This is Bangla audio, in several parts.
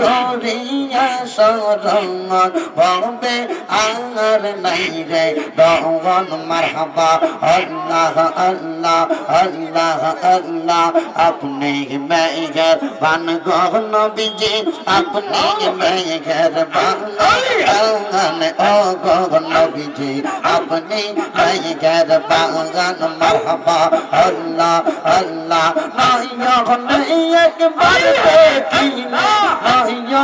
করিয়া শরণ ভবে আর নাই রে দহন মারহাবা, আল্লাহ আল্লাহ আল্লাহ আল্লাহ। আপনি মেঘর বান গহন বিজে আপনি মেঘর বান ও গহন বিজে আপনি মেঘর বাগান মারহাবা, আল্লাহ আল্লাহ। নয়ন একবার দেখিলে ইয়া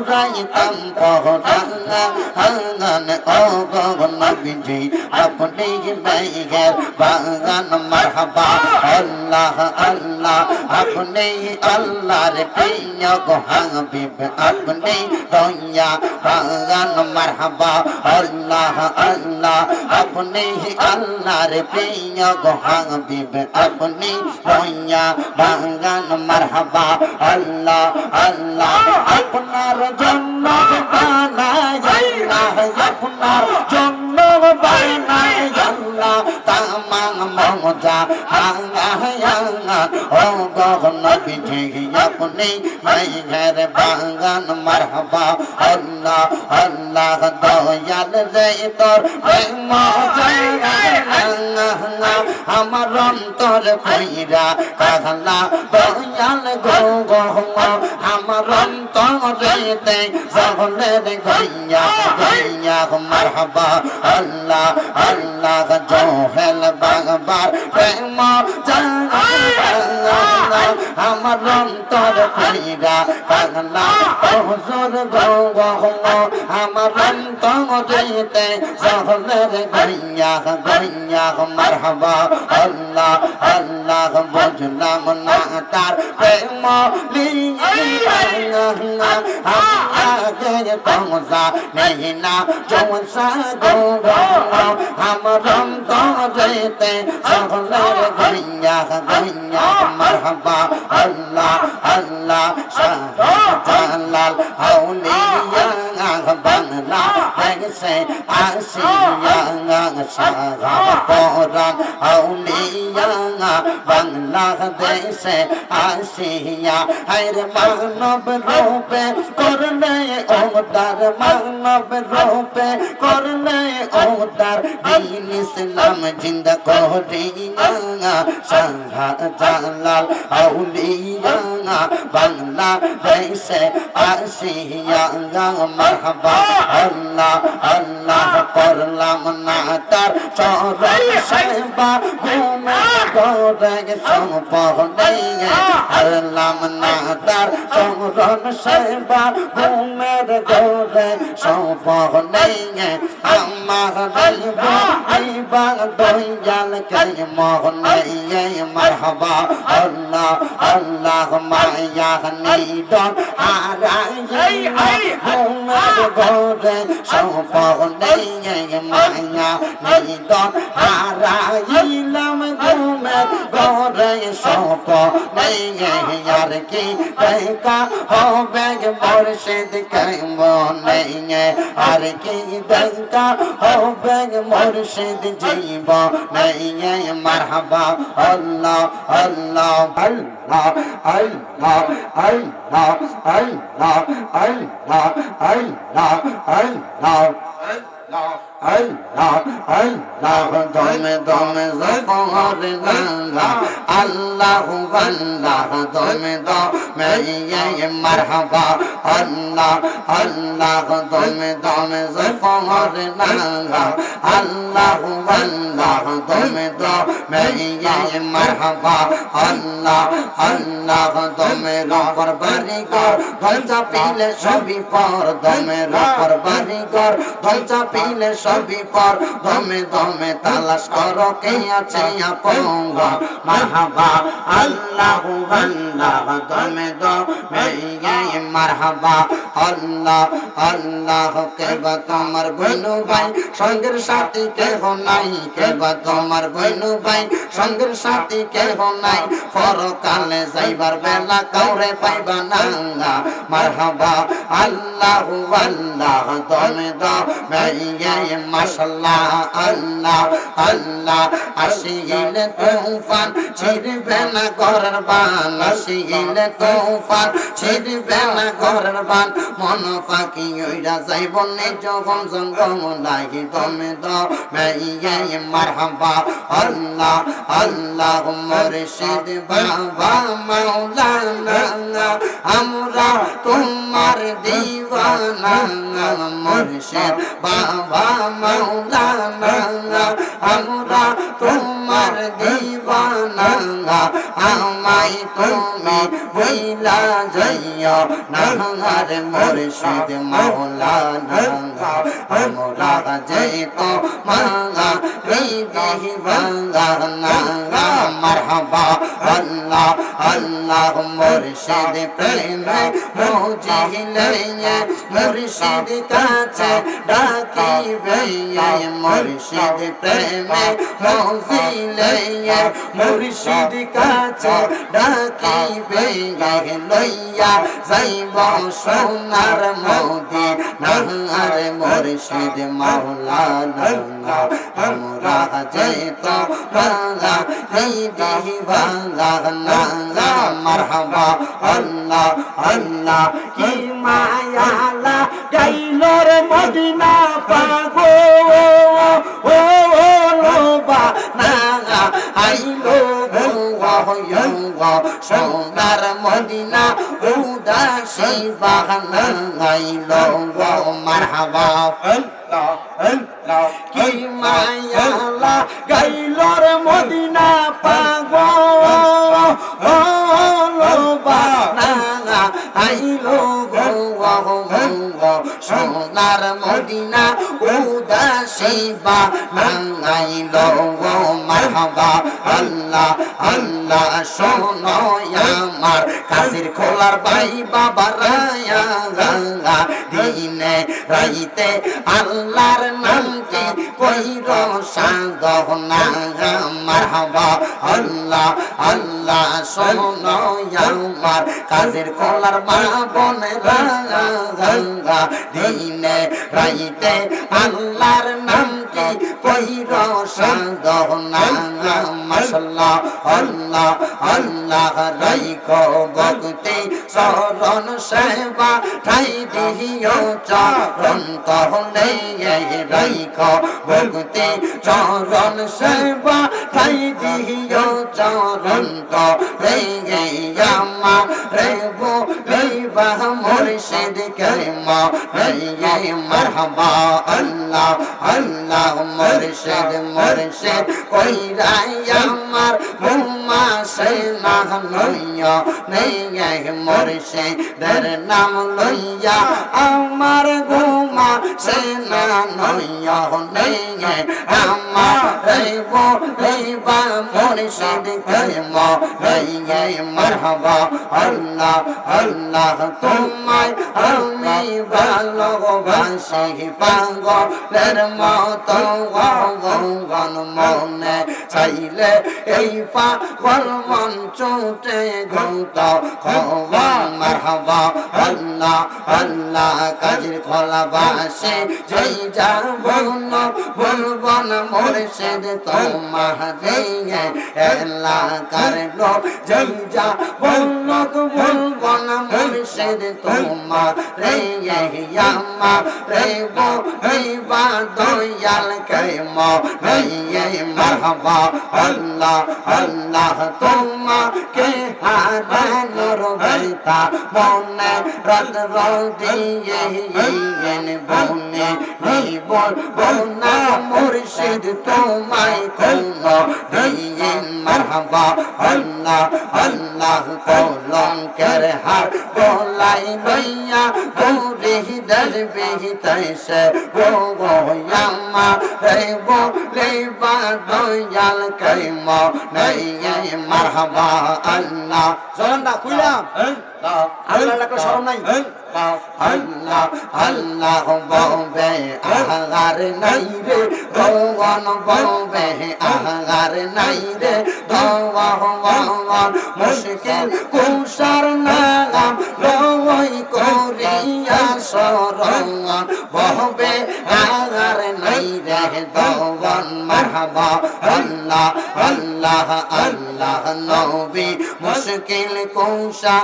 সৌরাইতাম পহরাঙ্গা হাঙ্গান ও গগন বিজে আপনি মেঘের বাগান, মারহাবা, আল্লাহ আল্লাহ, আপনি আল্লাহর প্রিয় গো হাবিব, আপনি দয়া, বাগান, মারহাবা, আল্লাহ আল্লাহ, আপনি আল্লাহর প্রিয় গো হাবিব, আপনি দয়া, বাগান, মারহাবা, আল্লাহ আল্লাহ আপনার জন্য বানায় আল্লাহ আপনার জন্য বানায় আল্লাহ তামাং মজা होगा नबी अपने मैं घर बांगन मरहबा अल्लाह अल्लाह दयाल रे तोर আমার অন্তর কইরা কাহলা দয়াল গো গহমা আমার অন্তরেতে সহলের গইয়া গইয়া মারহাবা, আল্লাহ আল্লাহ জোহেল বাগবার প্রেম জানা আমার অন্তর কইরা কাহলা হুজুর গো গো আমার অন্তরেতে সকলের গইয়া গইয়া মারহাবা। আল্লাহ আল্লাহ, বুঝলাম না তার প্রেম আগে পৌঁছা নেই না চৌসা গো আমার অন্তরেতে সকলের গইয়া গইয়া مرحبا الله الله شهر جلال أولياء ngàng bằng lá anh sẽ anh sẽ ngàng sa ra bỏ ra hậu ni ngàng bằng lá anh sẽ anh sẽ ya hai re mang nó bên râu pe còn này ông đar mang nó bên râu pe còn này ông đar đi ni sẽ làm jinda có đi ngàng sa ra ra lal hậu ni ngàng bằng lá anh sẽ anh sẽ ngàng আল্লাহ আল্লাহ করলাম না তার চরণ সেবা ঘুমে গোরে সম্পনে হারলাম না তার চরণ সেবা ঘুমের গোরে সম্পনে আমার রইব আইবা দয়াল কে মোহনে মারহাবা আল্লাহ আল্লাহ মায়া নিদন হারাই golden so for nay nay mai nay don harai la ঘুমের গোরে সম্পনে আর কি দেখা হবে? মুর্শিদ কেমনে আর কি দেখা হবে? মুর্শিদ জীব নেই, মারহাবা আল্লাহ আল্লাহ আল্লাহ আল্লাহ আল্লাহ আল্লাহ আল্লাহ আল্লাহ আল্লাহ আল্লাহ। আল্লাহ দমে দমে জফরে লাঙ্গা আল্লাহ আল্লাহ দমে দমে ইয়ে মারহাবা আল্লাহ আল্লাহ দমে দমে জফরে লাঙ্গা আল্লাহ আল্লাহ দমে দমে ইয়ে মারহাবা আল্লাহ আল্লাহ, দমে রপর বাড়ি কর ধলচা পিলে সবই পর, দমে রপর বাড়ি কর ধলচা পিলে সবই পর, দমে দমে তালাশ করো কে আছে আপঙ্গ মারহাবা আল্লাহ আল্লাহ, দমে দমে ইয়ে মারহাবা আল্লাহ আল্লাহ, কে বা তোমার বনু ভাই? সঙ্গের সাথী কেহ নাই, কে বা তোমার বইনু ভাই, সঙ্গের সাথী কেহ নাই। পরকালে যাইবার বেলা কাউরে পাইবা না। মারহাবা আল্লাহ আল্লাহ দমে দমে ইয়ে মাশাল্লাহ, আল্লাহ আল্লাহ আসিলে তুফান ছিড়বে না ঘরের বান আসিলে তুফান ছিড়বে না ঘরের বান। মন ফাঁকি ওইরা যাইব যখন সঙ্গম লাগি তুমি তো মেয়ে মারহাবা, আল্লাহ আল্লাহ মুর্শিদ বাবা, মাওলানা, আমরা তোমার দিওয়ানা মুর্শিদ বাবা মাওলানা আমরা তোমার দিওয়ানা আমায় তুমি বইলা যাইও নাহার মুর্শিদ মাওলানা আমরা যেত মাঙ্গা রিদি বাঙ্গানা মারহাবা আল্লাহ আল্লাহ মুর্শিদ প্রেমে মোজিলে মুর্শিদ কাছে ডাকিবে মুর্শিদ প্রেমে মোজিলে মুর্শিদ কাছে ডাকিবে লইয়া যাইব সোনার মোদি নাহার মুর্শিদ মাওলানা আমরা যেত বাংলা এই দিহি বাংলা নাঙ্গা মারহাবা আল্লাহ আল্লাহ কি মায়ালা গাইলোর মদিনা পাগো ও লোবা নাঙ্গা আইলো গো সোনার মদিনা উদাসী বাহানা গাইলো মারহাবা কি মায়ালা গাইলোর মদিনা পাগো আইলো গো সোনার মদিনা উদাসী বা আইলো গো মারহাবা, আল্লাহ আল্লাহ, শোনো আমার। কাশির খোলার বাই বাবা রায়া গঙ্গা দিনে রাইতে আল্লাহর নামটি কইর? সাধনা মারহাবা, আল্লাহ আল্লাহ, শোনো আমার। কাজের খোলার মা বনে গঙ্গা দিনে রাইতে আল্লাহর নামটি কইর সাধনা মাশাল্লাহ, আল্লাহ আল্লাহ রাইখো ভক্তি শরণ সেবা ঠাই দিও চরণ তহলে রাইখো ভক্তি চরণ সেবা ঠাই দিও চরণ তহলে আমা রেবো লেবা মুর্শিদ করিমা রে মারহাবা আল্লাহ আল্লাহ মুর্শিদ মুর্শিদ কইরাই আমার মুমা সে না লইয়া নেই মুর্শিদের নাম লইয়া আমার গুমা সে না লইয়া নেই আমার রেব লেবা মুর্শিদ করিমা রে মারহাবা আল্লাহ আল্লাহ তোমায় আমি ভালোবাসি পাগলের মতো গন মনে চাইলে এই পাগল মন চুটে ঘুত খবর মারহাবা আল্লাহ আল্লাহ কাজের খোলা বাসে যেই যা বলন বলব না মোরশেদ তোমারে এলাকার লোক যেই যা বলল বলব না মোরশেদ তোমার রে ইয়ামা রে বো রে বা দয়াল কে মো রে মারহাবা আল্লাহ আল্লাহ তোমাকে হারানোর বেতা মনে রাত দিয়ে বনে নিবল বনা মুর্শিদ তোমায় কোন দিন মারহাবা আল্লাহ আল্লাহ কলঙ্কের হার বলাই লইয়া দৌড়ে দরবে তৈসে গো গো ইয়ামা রে বলে বা দয়াল কাইম নাই মারহাবা আল্লাহ লাগলে শরম নাই আল্লাহ আল্লাহ বলবে আহার নাই রে ভগবান বলবে আহার নাই রে ভগবান মুশকিল কুশার নাম লই করিয়া সরণ বহবে আহার নাই রে ভগবান মারহাবা আল্লাহ আল্লাহ আল্লাহ নবী মুশকিল কুশা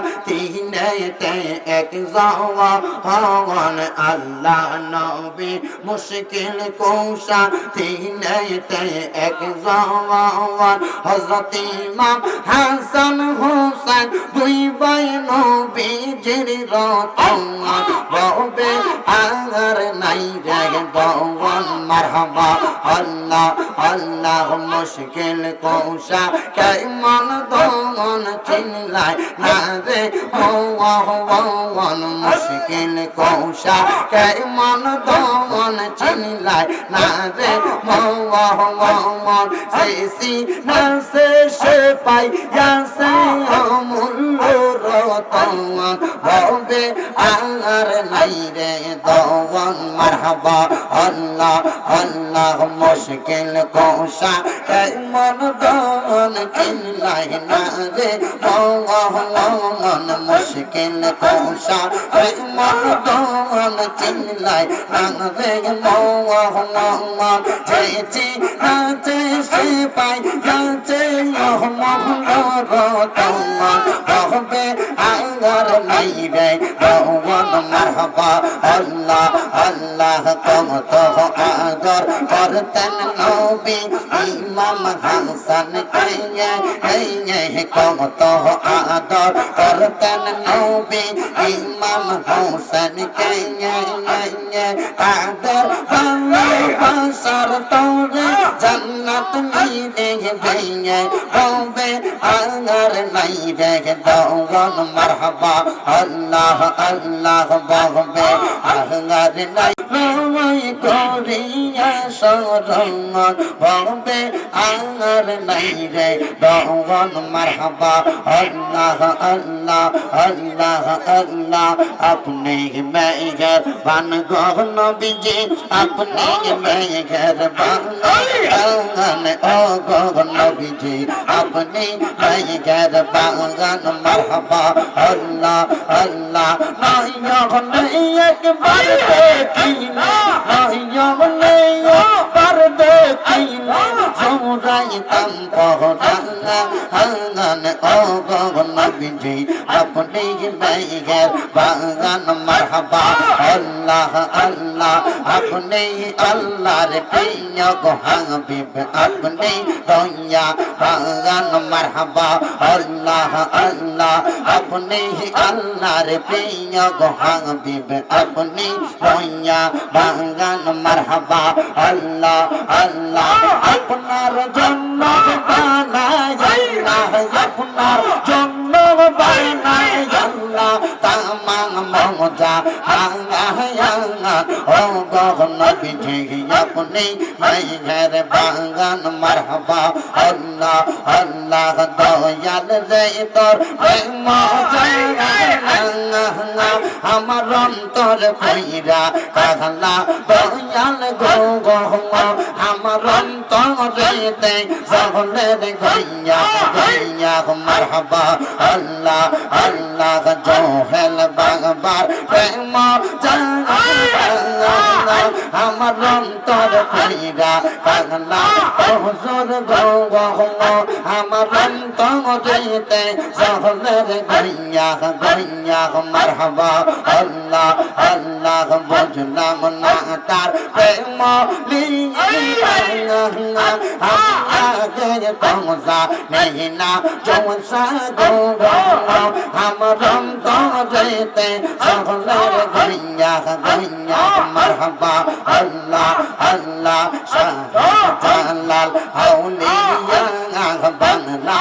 তিনেতে এক যাওয়া হওয়ান আল্লাহ নবী মুশকিল কুশা তিনেতে এক যাওয়ান হযরত ইমাম হাসান হোসেন দুই ভাই নবীজির রতন ববে আর নাই রে বওয়ান মারহাবা আল্লাহ আল্লাহ মুশকিল কুশা কেমন দমন চিনলাই না রে ভগবান মুশকিল কৌশা। কেমন দমন চিনলাই না রে? ভগবান শেষি না শেষে পাই যাসে অমূল্য রতন। হবে আর নাই রে দমন মারহাবা, আল্লাহ আল্লাহ মুশকিল কৌশা। কেমন দমন চিনলাই না রে? ভগবান মুশকিল কৌশা কেমন দমন চিনলাই না রে ভগবান চেয়েছি নাচে সে পাই যাচ্ছে মহম্মদ রতমান হবে আঙ্গার নাই রে মারহাবা আল্লাহ আল্লাহ কম তো আদর করতেন নবী ইমাম হাসান কাইয়ে কম তো আদর করতেন ইমাম হোসেন কাইয়ে কাইয়ে আদর ভালোবাসার তোরে জান্নাত মিলে ভেঙে হবে আঙ্গার নাই রে দৌগন মারহাবা আল্লাহ আল্লাহ বহবে আঙ্গার নাই নয় করিয়া সরণ বহবে আঙ্গার নাই রে দৌগন মারহাবা আল্লাহ আল্লাহ, আপনি মেঘর বান গহন বিজে আপনি মেঘর বান বাগান ও গগন বিজে আপনি মেঘর বাগান মারহাবা, আল্লাহ আল্লাহ নাইয়ন একবার দেখিনা নাইয়ন একবার দেখিনা সৌরাই তাম পহরানা হাঙ্গান ও গগন বিজে আপনি মেঘর বাগান, মারহাবা, আল্লাহ আল্লাহ, আপনি আল্লাহর প্রিয় গো হাবিব, আপনি মারহাবা, আল্লাহ আল্লাহ আপনার জন্য আল্লাহ আপনার জন্য বানায় আল্লাহ তামাং মজা হাঙ্গা হাঙ্গা ও গগন বিজে আপনি মাইঘের বাগান, মারহাবা, আল্লাহ আল্লাহ, দয়াল রে তোর আমার অন্তর কইরা কাহলা দয়াল গো আমার অন্তরেতে সকলের গইয়া গইয়া, মারহাবা, আল্লাহ আল্লাহ বাগবার প্রেম আমার অন্তর কইরা পাগলা। হুজুর গো গো আমার অন্তরেতে সকলের গইয়া গইয়া মারহাবা। আল্লাহ আল্লাহ, বুঝলাম না তার প্রেম লিয়া আগে পৌঁছা নেই না চৌসা গো আমার অন্তরেতে সকলের গইয়া গইয়া মারহাবা। আল্লাহ আল্লাহ শাহ জালাল আউলিয়া বাংলা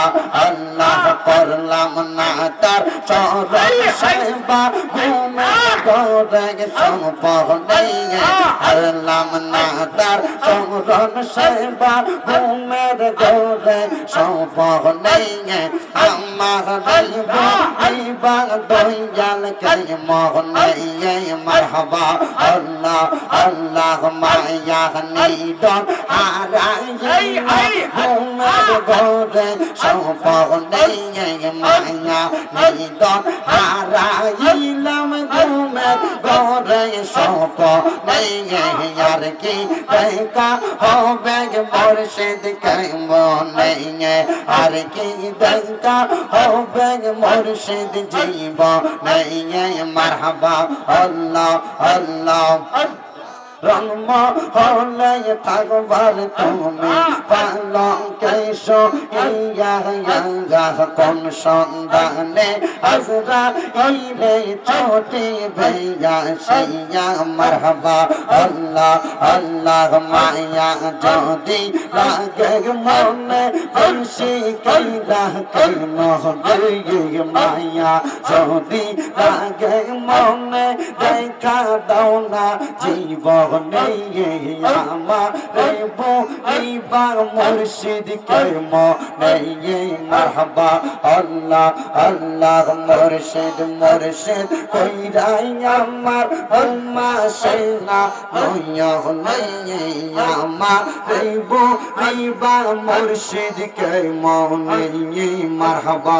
আল্লাহ করলাম না তার চরণ সেবা ঘুমে গোরে সম্পর্কে হারলাম না তার চরণ সেবা ঘুমের গোরে সম্পর্কে আমার রইব আইবা দয়াল কে মোহনে মারহাবা আল্লাহ! আল্লাহ মায়া নিদন হারাই ঘুমের গোরে সম্পর্কে মায়া নিদন হারাইলাম ঘুমের গোরে সম্পর্কে আর কি দেখা হবে মুর্শিদ কে মনে আর কি দেখা হবে মুর্শিদ জীব নেই মারহাবা আল্লাহ আল্লাহ জন্ম হলে থাকবার তুমি ইয়া কোন সন্ধানে আজরা ইলে ছোটে ভैया সিয়া মারহাবা আল্লাহ আল্লাহ মায়া যদি লাগে মনে খুশি কইলা কেন গয়ে মায়া যদি লাগে মনে দেখা দাও না জীবনে আমার রেবো এইবার মুর্শিদ কে মনে মারহাবা আল্লাহ আল্লাহ মুর্শিদ মুর্শিদ কইরাই আমার উম্মা সেনা নয়া নয় আমার রেবো এইবার মুর্শিদ কে মনে মারহাবা